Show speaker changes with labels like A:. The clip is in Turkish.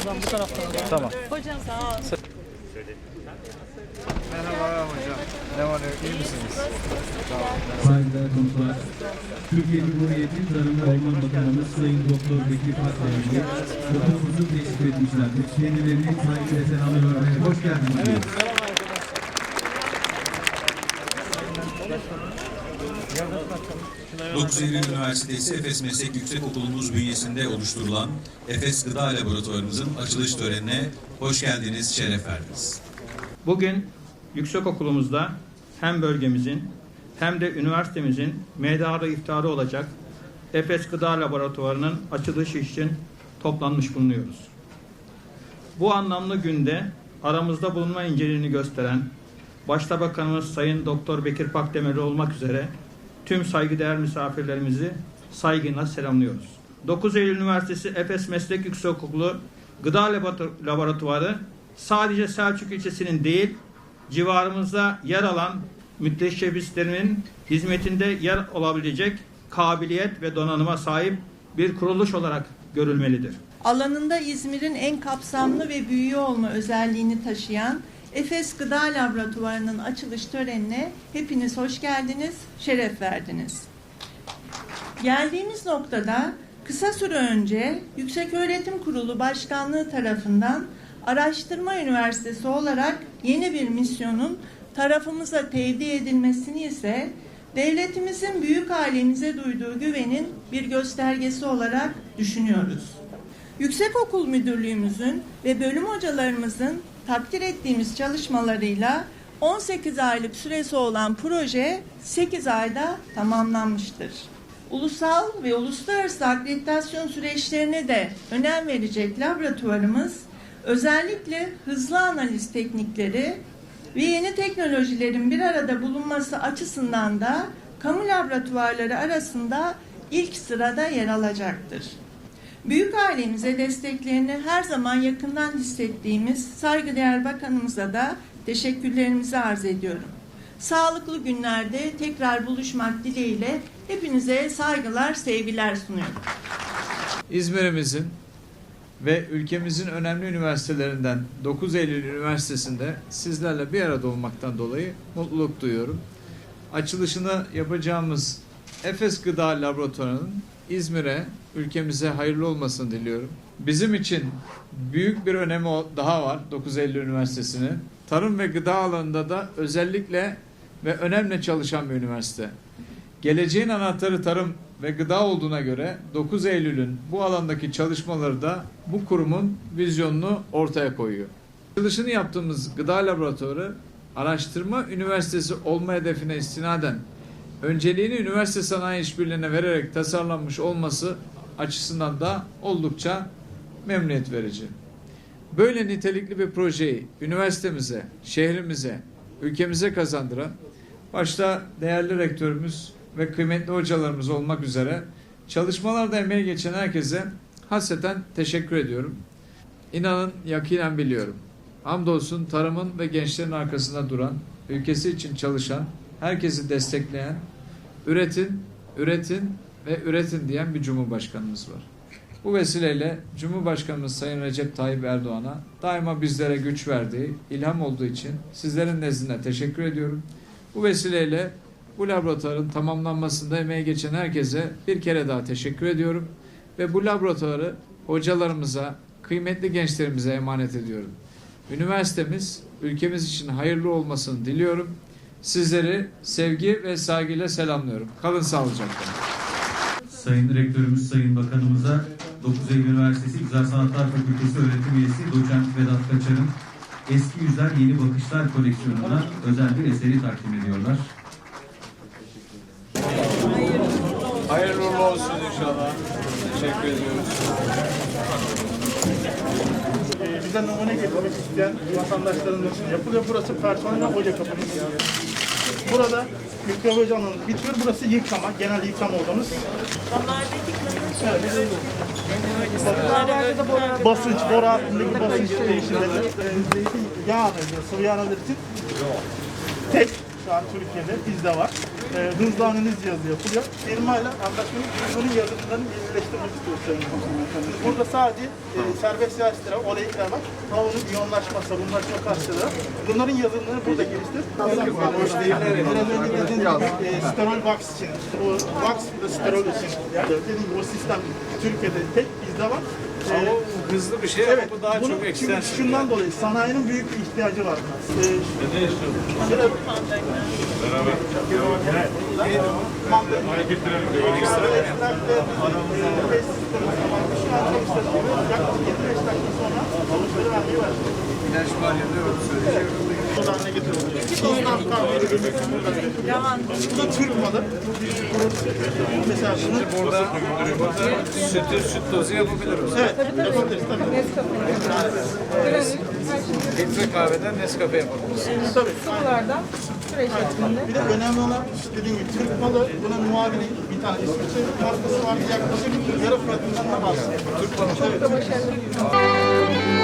A: Hocam bu taraftan.
B: Tamam.
C: Hocam sağ ol.
B: Merhaba hocam. Ne var yok iyi misiniz?
D: Saygıdeğer konuklar, Türkiye Cumhuriyeti Tarım ve Orman Bakanımız Sayın Doktor Bekir Akdemir, okulumuzu teşrif etmişlerdir. Kendilerini saygıyla selamlıyor ve hoş geldiniz.
E: Dokuz Eylül Üniversitesi Efes Meslek Yüksekokulumuz bünyesinde oluşturulan Efes Gıda Laboratuvarımızın açılış törenine hoş geldiniz, şeref verdiniz.
F: Bugün yüksekokulumuzda hem bölgemizin hem de üniversitemizin medarı iftarı olacak Efes Gıda Laboratuvarı'nın açılışı için toplanmış bulunuyoruz. Bu anlamlı günde aramızda bulunma inceliğini gösteren Başta Bakanımız Sayın Doktor Bekir Pakdemirli olmak üzere tüm saygıdeğer misafirlerimizi saygıyla selamlıyoruz. 9 Eylül Üniversitesi Efes Meslek Yüksekokulu Gıda Laboratu- Laboratuvarı sadece Selçuk ilçesinin değil, civarımızda yer alan müteşebbislerinin hizmetinde yer olabilecek kabiliyet ve donanıma sahip bir kuruluş olarak görülmelidir.
C: Alanında İzmir'in en kapsamlı ve büyüğü olma özelliğini taşıyan Efes Gıda Laboratuvarı'nın açılış törenine hepiniz hoş geldiniz, şeref verdiniz. Geldiğimiz noktada kısa süre önce Yükseköğretim Kurulu Başkanlığı tarafından Araştırma Üniversitesi olarak yeni bir misyonun tarafımıza tevdi edilmesini ise devletimizin büyük ailemize duyduğu güvenin bir göstergesi olarak düşünüyoruz. Yüksekokul Müdürlüğümüzün ve bölüm hocalarımızın takdir ettiğimiz çalışmalarıyla 18 aylık süresi olan proje 8 ayda tamamlanmıştır. Ulusal ve uluslararası akreditasyon süreçlerine de önem verecek laboratuvarımız özellikle hızlı analiz teknikleri ve yeni teknolojilerin bir arada bulunması açısından da kamu laboratuvarları arasında ilk sırada yer alacaktır. Büyük ailemize desteklerini her zaman yakından hissettiğimiz saygıdeğer bakanımıza da teşekkürlerimizi arz ediyorum. Sağlıklı günlerde tekrar buluşmak dileğiyle hepinize saygılar, sevgiler sunuyorum.
B: İzmir'imizin ve ülkemizin önemli üniversitelerinden 9 Eylül Üniversitesi'nde sizlerle bir arada olmaktan dolayı mutluluk duyuyorum. Açılışını yapacağımız Efes Gıda Laboratuvarı'nın İzmir'e, ülkemize hayırlı olmasını diliyorum. Bizim için büyük bir önemi daha var 9 Eylül Üniversitesi'nin. Tarım ve gıda alanında da özellikle ve önemli çalışan bir üniversite. Geleceğin anahtarı tarım ve gıda olduğuna göre 9 Eylül'ün bu alandaki çalışmaları da bu kurumun vizyonunu ortaya koyuyor. Açılışını yaptığımız gıda laboratuvarı araştırma üniversitesi olma hedefine istinaden önceliğini üniversite sanayi işbirliğine vererek tasarlanmış olması açısından da oldukça memnuniyet verici. Böyle nitelikli bir projeyi üniversitemize, şehrimize, ülkemize kazandıran başta değerli rektörümüz ve kıymetli hocalarımız olmak üzere çalışmalarda emeği geçen herkese hasreten teşekkür ediyorum. İnanın yakinen biliyorum. Hamdolsun tarımın ve gençlerin arkasında duran, ülkesi için çalışan, herkesi destekleyen, üretin, üretin ve üretin diyen bir cumhurbaşkanımız var. Bu vesileyle Cumhurbaşkanımız Sayın Recep Tayyip Erdoğan'a daima bizlere güç verdiği, ilham olduğu için sizlerin nezdinde teşekkür ediyorum. Bu vesileyle bu laboratuvarın tamamlanmasında emeği geçen herkese bir kere daha teşekkür ediyorum. Ve bu laboratuvarı hocalarımıza, kıymetli gençlerimize emanet ediyorum. Üniversitemiz ülkemiz için hayırlı olmasını diliyorum. Sizleri sevgi ve saygıyla selamlıyorum. Kalın sağlıcakla.
D: Sayın Rektörümüz, Sayın Bakanımıza 9 Eylül Üniversitesi Güzel Sanatlar Fakültesi öğretim üyesi Doçent Vedat Kaçar'ın Eski Yüzler Yeni Bakışlar koleksiyonuna özel bir eseri takdim ediyorlar.
B: Hayırlı uğurlu olsun inşallah. Teşekkür ediyoruz.
A: Bize numune getirmek isteyen vatandaşlarımız yapılıyor. Burası personel hoca kapımız. Burada mikrobioloji alanımız bitiyor. Burası yıkama, genel yıkama odamız. Basınç, boru hattındaki basınç değişimleri, yağ, sıvı yağ için tek şu an Türkiye'de bizde var. e, hızlı analiz cihazı yapılıyor. Firmayla anlaşmanın bunun yazılımlarını birleştirmek istiyoruz. Burada sadece e, serbest yağ estera, oleikler var. Havunun iyonlaşma, sabunlaşma karşılığı. Bunların yazılımlarını burada geliştir. Gibi e, sterol wax için, o wax ve sterol için. Yani dediğim gibi o sistem Türkiye'de tek bizde var. E,
B: Ama hızlı bir şey
A: Evet,
B: ama bu daha
A: bunu,
B: çok
A: çünkü
B: ekstensif.
A: şundan dolayı sanayinin büyük bir ihtiyacı var. Ee, ne istiyorsun?
B: İlaç var ya da onu söyleyeceğim.
A: Bu da Türk malı. Mesela şunu
B: Burada, sütü süt dozu yapabilir misin?
A: evet, yapabiliriz tabii.
B: Filtre kahveden Nescafe yapabiliriz.
A: Tabii.
G: Sıvılardan süreç şeklinde.
A: Bir de önemli olan dediğim gibi Türk malı bunun muadili bir tane İsviçre markası var yaklaşık yarı fiyatından da bahsediyor. Türk malı. Evet.
G: Başarılı.